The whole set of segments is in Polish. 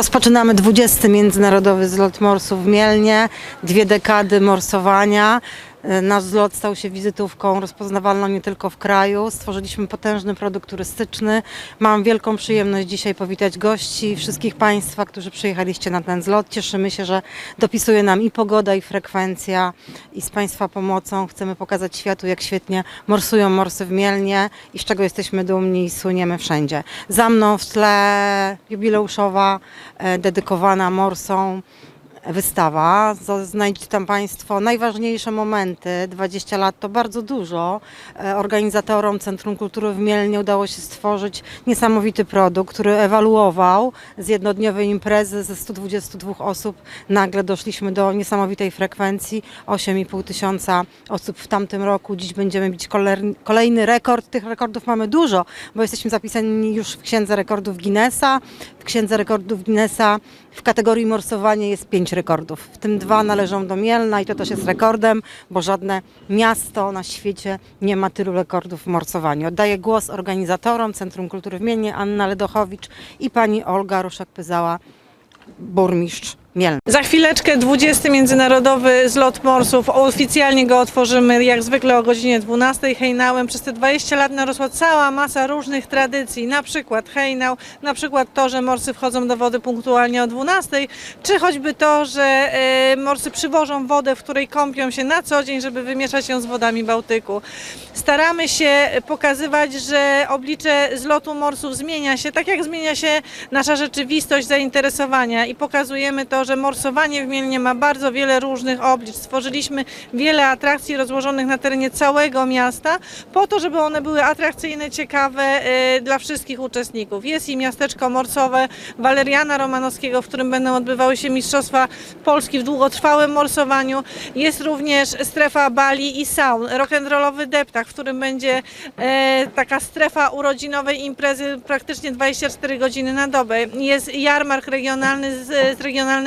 Rozpoczynamy 20. Międzynarodowy Zlot Morsów w Mielnie. Dwie dekady morsowania. E, Nasz zlot stał się wizytówką rozpoznawalną nie tylko w kraju. Stworzyliśmy potężny produkt turystyczny. Mam wielką przyjemność dzisiaj powitać gości, wszystkich Państwa, którzy przyjechaliście na ten zlot. Cieszymy się, że dopisuje nam i pogoda, i frekwencja. I z Państwa pomocą chcemy pokazać światu, jak świetnie morsują morsy w Mielnie i z czego jesteśmy dumni i słyniemy wszędzie. Za mną w tle jubileuszowa, e, dedykowana morsom wystawa. Znajdziecie tam Państwo najważniejsze momenty. 20 lat to bardzo dużo. E, Organizatorom Centrum Kultury w Mielnie udało się stworzyć niesamowity produkt, który ewaluował z jednodniowej imprezy ze 122 osób. Nagle doszliśmy do niesamowitej frekwencji 8,5 tysiąca osób w tamtym roku. Dziś będziemy bić kolejny rekord. Tych rekordów mamy dużo, bo jesteśmy zapisani już w Księdze Rekordów Guinnessa. W Księdze Rekordów Guinnessa w kategorii morsowanie jest pięć rekordów, w tym dwa należą do Mielna i to też jest rekordem, bo żadne miasto na świecie nie ma tylu rekordów w morsowaniu. Oddaję głos organizatorom Centrum Kultury w Mielnie, Anna Ledochowicz i pani Olga Ruszek-Pyzała, burmistrz Za chwileczkę 20. Międzynarodowy Zlot Morsów. Oficjalnie go otworzymy jak zwykle o godzinie 12. Hejnałem. Przez te 20 lat narosła cała masa różnych tradycji. Na przykład hejnał, na przykład to, że morsy wchodzą do wody punktualnie o 12, czy choćby to, że e, morsy przywożą wodę, w której kąpią się na co dzień, żeby wymieszać ją z wodami Bałtyku. Staramy się pokazywać, że oblicze zlotu morsów zmienia się, tak jak zmienia się nasza rzeczywistość, zainteresowania i pokazujemy to, że morsowanie w Mielnie ma bardzo wiele różnych oblicz. Stworzyliśmy wiele atrakcji rozłożonych na terenie całego miasta po to, żeby one były atrakcyjne, ciekawe e, dla wszystkich uczestników. Jest i miasteczko morsowe Waleriana Romanowskiego, w którym będą odbywały się Mistrzostwa Polski w długotrwałym morsowaniu. Jest również strefa bali i saun, rock'n'rollowy deptak, w którym będzie e, taka strefa urodzinowej imprezy praktycznie 24 godziny na dobę. Jest jarmark regionalny z, z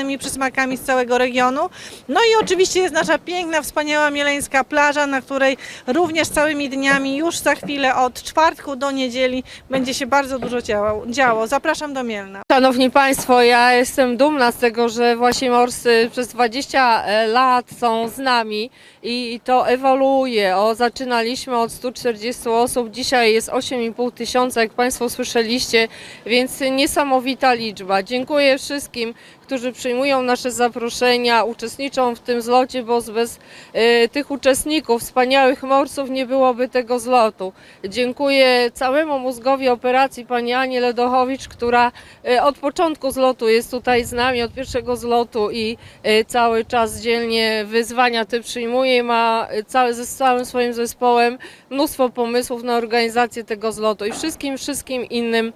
regionalnymi przysmakami z całego regionu. No i oczywiście jest nasza piękna, wspaniała mieleńska plaża, na której również całymi dniami, już za chwilę od czwartku do niedzieli będzie się bardzo dużo działo. działo. Zapraszam do Mielna. Szanowni Państwo, ja jestem dumna z tego, że właśnie morsy przez 20 lat są z nami i to ewoluuje. O, zaczynaliśmy od 140 osób, dzisiaj jest 8,5 tysiąca, jak Państwo słyszeliście, więc niesamowita liczba. Dziękuję wszystkim, którzy przyjmują nasze zaproszenia, uczestniczą w tym zlocie, bo bez e, tych uczestników, wspaniałych morsów nie byłoby tego zlotu. Dziękuję całemu mózgowi operacji pani Anie Ledochowicz, która e, od początku zlotu jest tutaj z nami, od pierwszego zlotu i e, cały czas dzielnie wyzwania te przyjmuje ma cały, ze całym swoim zespołem mnóstwo pomysłów na organizację tego zlotu i wszystkim, wszystkim innym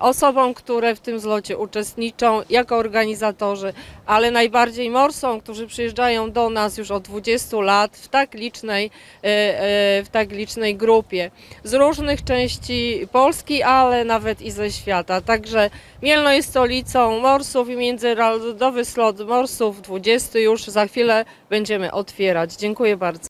osobom, które w tym zlocie uczestniczą jako organizatorzy, ale najbardziej morsom, którzy przyjeżdżają do nas już od 20 lat w tak licznej, e, e, w tak licznej grupie z różnych części Polski, ale nawet i ze świata. Także Mielno jest stolicą morsów i międzynarodowy slot morsów 20 już za chwilę będziemy otwierać. Dziękuję bardzo.